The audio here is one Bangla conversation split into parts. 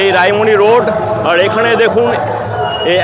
এই রায়মণি রোড। আর এখানে দেখুন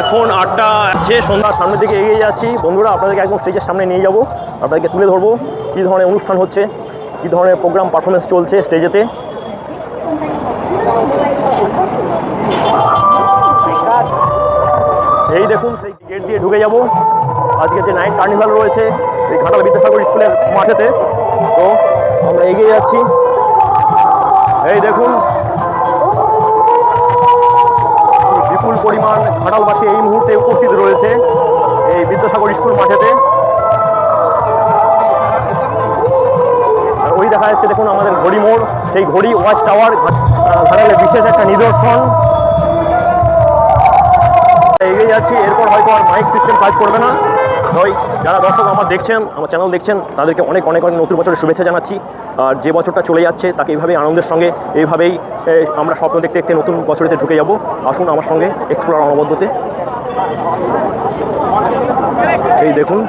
এখন আটটা আছে সন্ধ্যার সামনের দিকে এগিয়ে যাচ্ছি। বন্ধুরা, আপনাদেরকে একদম স্টেজের সামনে নিয়ে যাব। আপনাদেরকে তুলে ধরবো কী ধরনের অনুষ্ঠান হচ্ছে, কী ধরনের প্রোগ্রাম পারফরমেন্স চলছে স্টেজেতে। এই দেখুন, সেই গেট দিয়ে ঢুকে যাব। আজকে যে নাইট কার্নিভাল রয়েছে, এই ঘাটাল বিদ্যাসাগর স্কুলের মাঠেতে। তো, আমরা এগিয়ে যাচ্ছি। এই দেখুন পরিমাণ ঘাটালবাসী এই মুহূর্তে উপস্থিত রয়েছে এই বিদ্যাসাগর স্কুল মাঠেতে। ওই দেখা যাচ্ছে দেখুন আমাদের ঘড়ি মোড়, সেই ঘড়ি ওয়াচ টাওয়ার ঘাটালের বিশেষ একটা নিদর্শন। এগিয়ে যাচ্ছি, এরপর হয়তো আর মাইক সিস্টেম কাজ করবে না। ওই যারা দর্শক আমার দেখছেন, আমার চ্যানেল দেখছেন, তাদেরকে অনেক অনেক অনেক নতুন বছরের শুভেচ্ছা জানাচ্ছি। আর যে বছরটা চলে যাচ্ছে, তাকে এইভাবেই আনন্দের সঙ্গে, এইভাবেই আমরা স্বপ্ন দেখতে দেখতে নতুন বছরেতে ঢুকে যাব। আসুন আমার সঙ্গে এক্সপ্লোর অনবদ্যতে। এই দেখুন।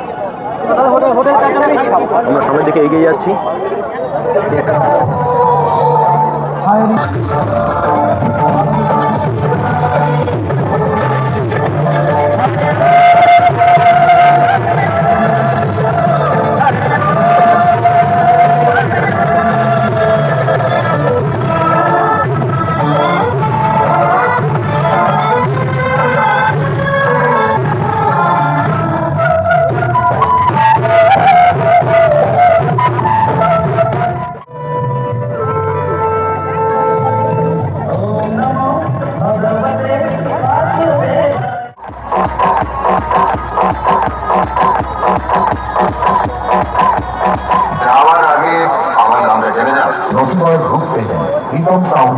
আমরা সামনের দিকে এগিয়ে যাচ্ছি।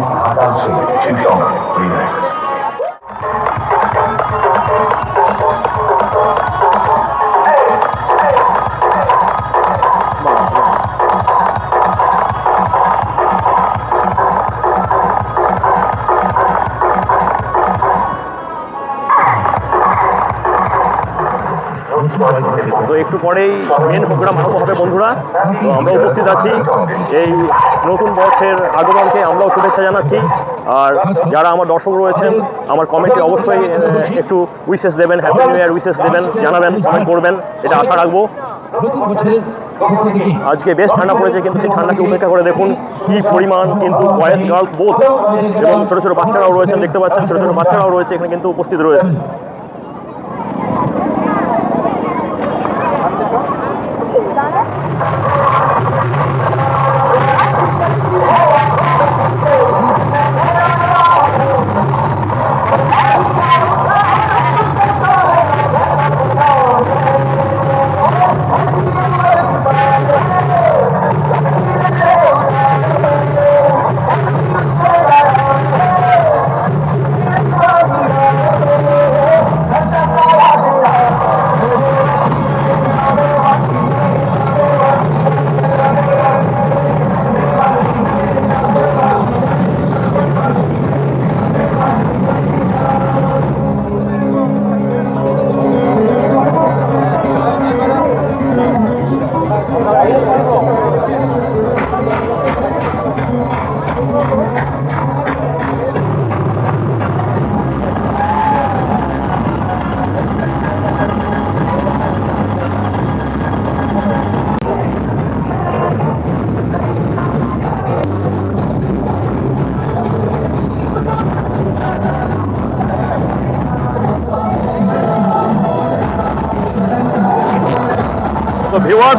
Adam Singh, 2000, Remix. তো একটু পরেই মেন প্রোগ্রাম আরম্ভ হবে, বন্ধুরা। আমরা উপস্থিত আছি। এই নতুন বর্ষের আগমনকে আমরাও শুভেচ্ছা জানাচ্ছি। আর যারা আমার দর্শক রয়েছেন, আমার কমেন্টে অবশ্যই একটু উইসেস দেবেন হ্যাপি নিউ ইয়ার উইসেস দেবেন, জানাবেন কমেন্ট করবেন, এটা আশা রাখব। আজকে বেশ ঠান্ডা পড়েছে, কিন্তু সেই ঠান্ডাকে উপেক্ষা করে দেখুন কি পরিমাণ কিন্তু বয়েজ গার্লস বোধ এবং ছোটো ছোটো বাচ্চারাও রয়েছেন, দেখতে পাচ্ছেন, ছোটো ছোটো বাচ্চারাও রয়েছে, এখানে কিন্তু উপস্থিত রয়েছে।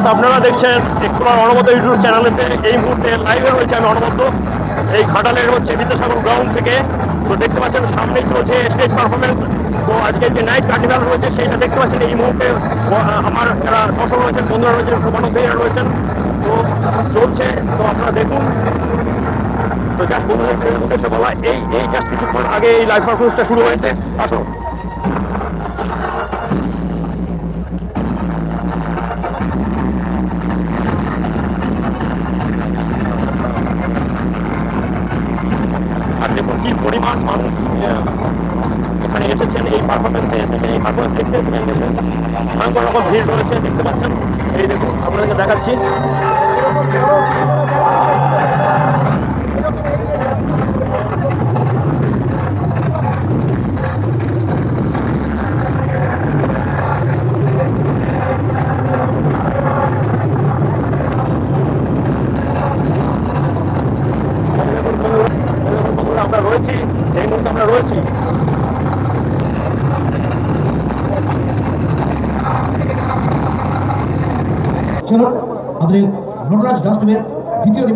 তো আপনারা দেখছেন একটু অনবদ্য ইউটিউব চ্যানেলেতে এই মুহূর্তে লাইভে রয়েছে আমি অনবদ্য। এই ঘাটালের হচ্ছে বিদ্যাসাগর গ্রাউন্ড থেকে। তো দেখতে পাচ্ছেন সামনেই চলছে স্টেজ পারফরমেন্স তো আজকে যে নাইট কার্নিভাল রয়েছে সেটা দেখতে পাচ্ছেন এই মুহূর্তে আমার যারা দর্শক রয়েছেন, বন্ধুরা রয়েছেন শুভানুদ্দীরা রয়েছেন, তো চলছে। তো আপনারা দেখুন। তো জাস্ট বন্ধুদের উদ্দেশ্যে বলা, এই এই জাস্ট কিছুক্ষণ আগে এই লাইভ পারফরমেন্সটা শুরু হয়েছে। আসো পরিমাণ মানুষ আহ, এখানে এসেছেন এই পারফরমেন্সে এসেছেন এই পারফরমেন্স দেখতে এখানে এসেছেন ভয়ঙ্কর রকম ভিড় রয়েছে দেখতে পাচ্ছেন? এই দেখুন আপনাদেরকে দেখাচ্ছি।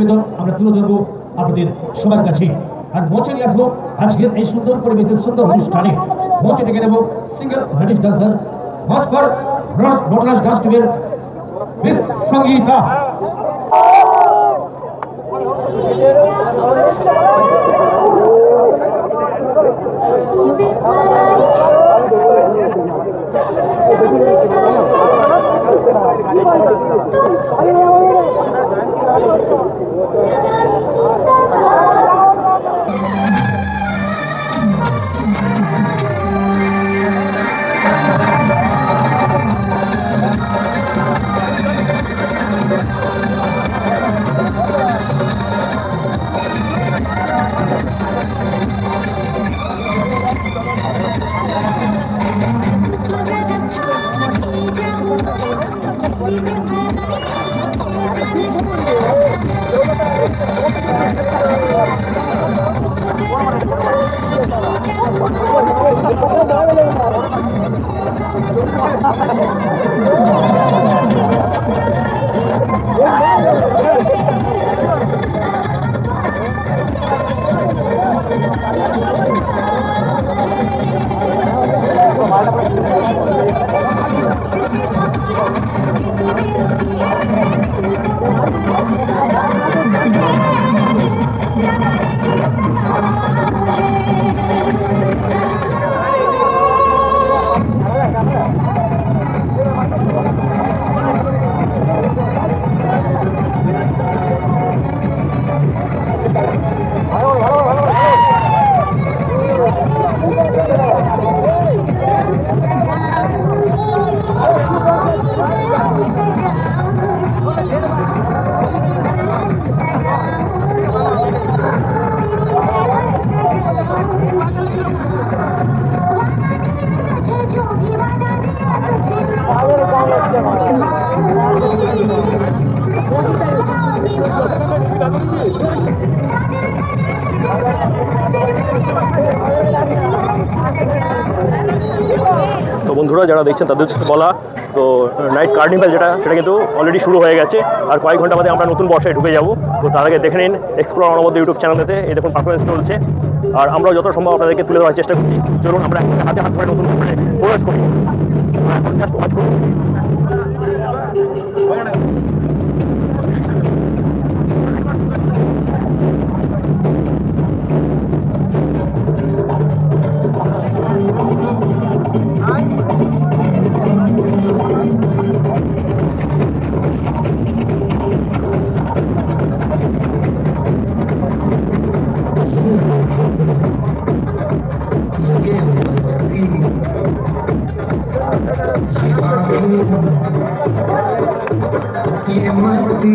দ্বিতীয় নিবেদন আমরা তুলে ধরবো আপনাদের সবার কাছে। আর মঞ্চে নিয়ে আসব আজকের এই সুন্দর পরিবেশের সুন্দর অনুষ্ঠানে। মঞ্চে ডেকে নেব সিঙ্গেল লেডিস ডান্সার মাস পর নটরাজ ডান্স টিমের মিস সঙ্গীতা। বন্ধুরা যারা দেখছেন তাদের বলা, তো নাইট কার্নিভাল যেটা, সেটা কিন্তু অলরেডি শুরু হয়ে গেছে। আর কয়েক ঘণ্টা বাদে আমরা নতুন বর্ষায় ঢুকে যাব। তো তার আগে দেখে নিন এক্সপ্লোর অনবদ্য ইউটিউব চ্যানেলেতে এই দেখুন পারফরমেন্স চলছে। আর আমরাও যত সম্ভব আপনাদেরকে তুলে ধরার চেষ্টা করছি। চলুন, আমরা হাতে হাত ধরে নতুন করি। ये मस्ती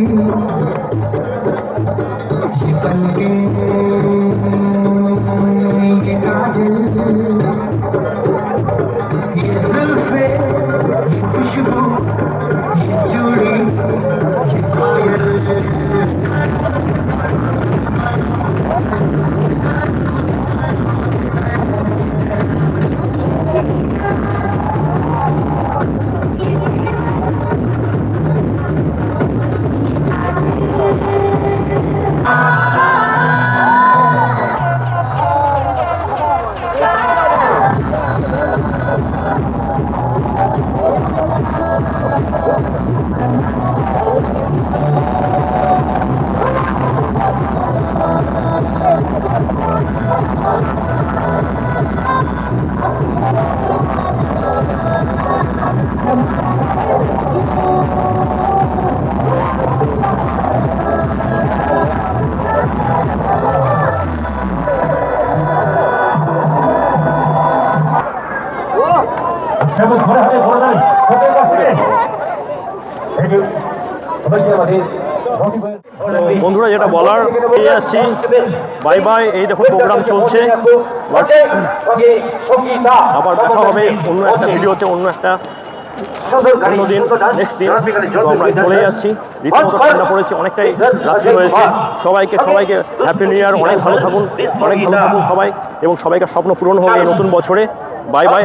যাচ্ছি বাই বাই, এই দেখুন প্রোগ্রাম চলছে। আবার দেখা হবে অন্য একটা ভিডিওতে, অন্য একটা দিন। চলে ঠান্ডা অনেকটাই রাত্রি সবাইকে সবাইকে হ্যাপি অনেক ভালো থাকুন, অনেক ভালো থাকুন সবাই, এবং সবাইকার স্বপ্ন পূরণ হবে এই নতুন বছরে। Bye bye.